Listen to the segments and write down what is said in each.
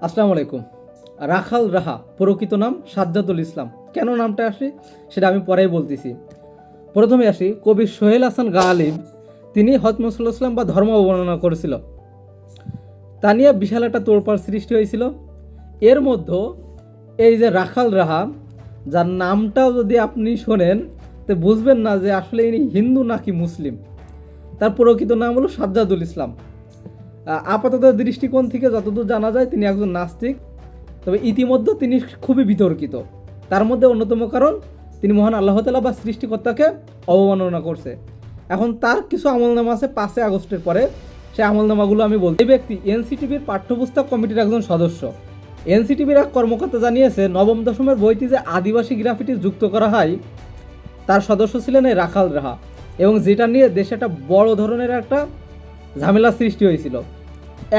আসসালামু আলাইকুম। রাখাল রাহা, প্রকৃত নাম সাজ্জাদুল ইসলাম। কেন নামটা আসে? সেটা আমি পরেই বলতেছি। প্রথমে আসি, কবি সোহেল হাসান গালিব, তিনি হজমসুল্লাহ ইসলাম বা ধর্ম বর্ণনা করেছিল। তা নিয়ে বিশাল একটা তোড়পাড় সৃষ্টি হয়েছিল। এর মধ্যে এই যে রাখাল রাহা, যার নামটাও যদি আপনি শোনেন, তো বুঝবেন না যে আসলে ইনি হিন্দু নাকি মুসলিম। তার প্রকৃত নাম হলো সাজ্জাদুল ইসলাম। আপাতত দৃষ্টিকোণ থেকে যতদূর জানা যায় তিনি একজন নাস্তিক। তবে ইতিমধ্যে তিনি খুবই বিতর্কিত। তার মধ্যে অন্যতম কারণ, তিনি মহান আল্লাহ তালা বা সৃষ্টিকর্তাকে অবমাননা করছে। এখন তার কিছু আমলনামা আছে পাঁচই আগস্টের পরে। সেই আমলনামাগুলো আমি বলতে এই ব্যক্তি এনসিটিভির পাঠ্যপুস্তক কমিটির একজন সদস্য। এনসিটিভির এক কর্মকর্তা জানিয়েছে, নবম দশমের বইটি যে আদিবাসী গ্রাফিটি যুক্ত করা হয়, তার সদস্য ছিলেন এই রাখাল রাহা। এবং যেটা নিয়ে দেশে একটা বড় ধরনের একটা ঝামেলা সৃষ্টি হয়েছিল।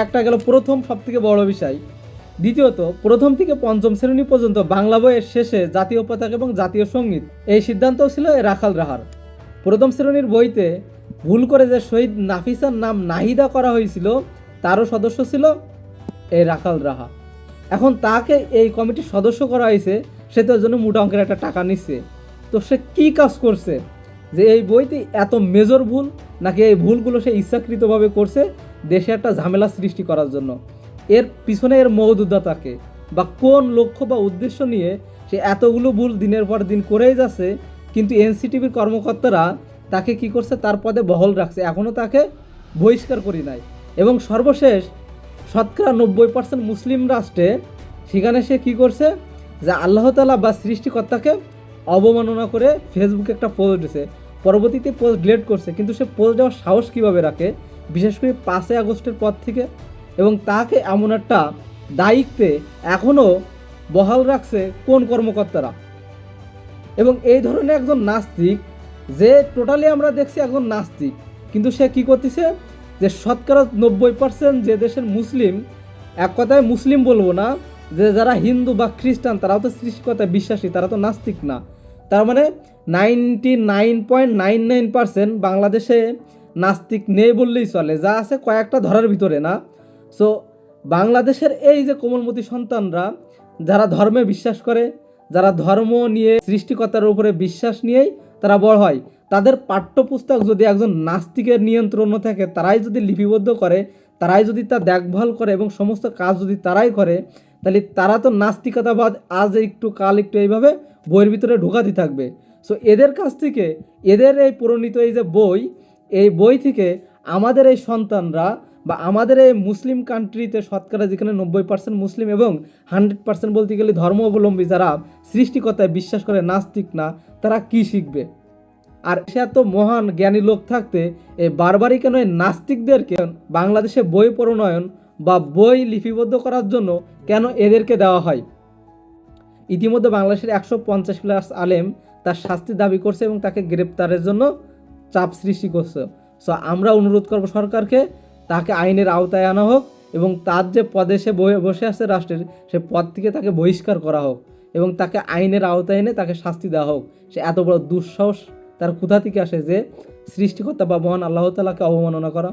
একটা গেল প্রথম সব থেকে বড় বিষয়। দ্বিতীয়ত, প্রথম থেকে পঞ্চম শ্রেণি পর্যন্ত বাংলা বইয়ের শেষে জাতীয় পতাকা এবং জাতীয় সংগীত, এই সিদ্ধান্ত ছিল রাখাল রাহার। প্রথম শ্রেণির বইতে ভুল করে যে শহীদ নাফিসার নাম নাহিদা করা হয়েছিল, তারও সদস্য ছিল এই রাখাল রাহা। এখন তাকে এই কমিটির সদস্য করা হয়েছে, সে তো জন্য মোটা অঙ্কের একটা টাকা নিচ্ছে। তো সে কি কাজ করছে? যে এই বইতে এত মেজর ভুল, নাকি এই ভুলগুলো সে ইচ্ছাকৃতভাবে করছে দেশে একটা ঝামেলা সৃষ্টি করার জন্য। এর পিছনে এর মৌদুদাতাকে বা কোন লক্ষ্য বা উদ্দেশ্য নিয়ে সে এতগুলো ভুল দিনের পর দিন করেই যাচ্ছে, কিন্তু এনসিটিভির কর্মকর্তারা তাকে কি করছে? তার পদে বহল রাখছে। এখনও তাকে বহিষ্কার করি নাই। এবং সর্বশেষ শতকরা নব্বই পার্সেন্ট মুসলিম রাষ্ট্রে সেখানে সে কি করছে? যে আল্লাহ তালা বা সৃষ্টিকর্তাকে অবমাননা করে ফেসবুকে একটা পোস্ট দিছে। পরবর্তীতে পোস্ট ডিলেট করছে। কিন্তু সে পোস্ট দেওয়ার সাহস কীভাবে রাখে? বিশেষ করে পাঁচই আগস্টের পর থেকে, এবং তাকে এমন একটা দায়িত্বে এখনও বহাল রাখছে কোন কর্মকর্তারা। এবং এই ধরনের একজন নাস্তিক, যে টোটালি আমরা দেখছি একজন নাস্তিক, কিন্তু সে কি করতেছে? যে শতকরা নব্বই পার্সেন্ট যে দেশের মুসলিম, এক কথায় মুসলিম বলব না, যে যারা হিন্দু বা খ্রিস্টান, তারাও তো সৃষ্টিকতায় বিশ্বাসী, তারা তো নাস্তিক না। তার মানে ninety nine point nine nine percent বাংলাদেশে নাস্তিক নেই বললেই চলে। যা আছে কয়েকটা ধরার ভিতরে না? সো বাংলাদেশের এই যে কোমলমতি সন্তানরা, যারা ধর্মে বিশ্বাস করে, যারা ধর্ম নিয়ে, সৃষ্টিকর্তার উপরে বিশ্বাস নিয়েই তারা বড় হয়, তাদের পাঠ্যপুস্তক যদি একজন নাস্তিকের নিয়ন্ত্রণ থাকে, তারাই যদি লিপিবদ্ধ করে, তারাই যদি তা দেখভাল করে এবং সমস্ত কাজ যদি তারাই করে, তাহলে তারা তো নাস্তিকতাবাদ আজ একটু, কাল একটু এইভাবে বইয়ের ভিতরে ঢোকাতে থাকবে। সো এদের কাছ থেকে, এদের এই প্রণীত এই যে বই এই বই থেকে আমাদের এই সন্তানরা বা আমাদের এই মুসলিম কান্ট্রিতে শতকরা যেখানে নব্বই পার্সেন্ট মুসলিম এবং হান্ড্রেড পার্সেন্ট বলতে গেলে ধর্ম অবলম্বী যারা সৃষ্টিকর্তায় বিশ্বাস করে নাস্তিক না, তারা কি শিখবে? আর সে এত মহান জ্ঞানী লোক থাকতে এই বারবারই কেন এই নাস্তিকদেরকে বাংলাদেশে বই প্রণয়ন বা বই লিপিবদ্ধ করার জন্য কেন এদেরকে দেওয়া হয়? ইতিমধ্যে বাংলাদেশের একশো পঞ্চাশ প্লাস আলেম তার শাস্তি দাবি করছে এবং তাকে গ্রেপ্তারের জন্য চাপ সৃষ্টি করছে। সো আমরা অনুরোধ করব সরকারকে, তাকে আইনের আওতায় আনা হোক এবং তার যে পদে সে বসে আছে রাষ্ট্রের, সে পদ থেকে তাকে বহিষ্কার করা হোক এবং তাকে আইনের আওতায় এনে তাকে শাস্তি দেওয়া হোক। সে এত বড় দুঃসাহস তার কোথা থেকে আসে যে সৃষ্টিকর্তা বা মহান আল্লাহ তালাকে অবমাননা করা?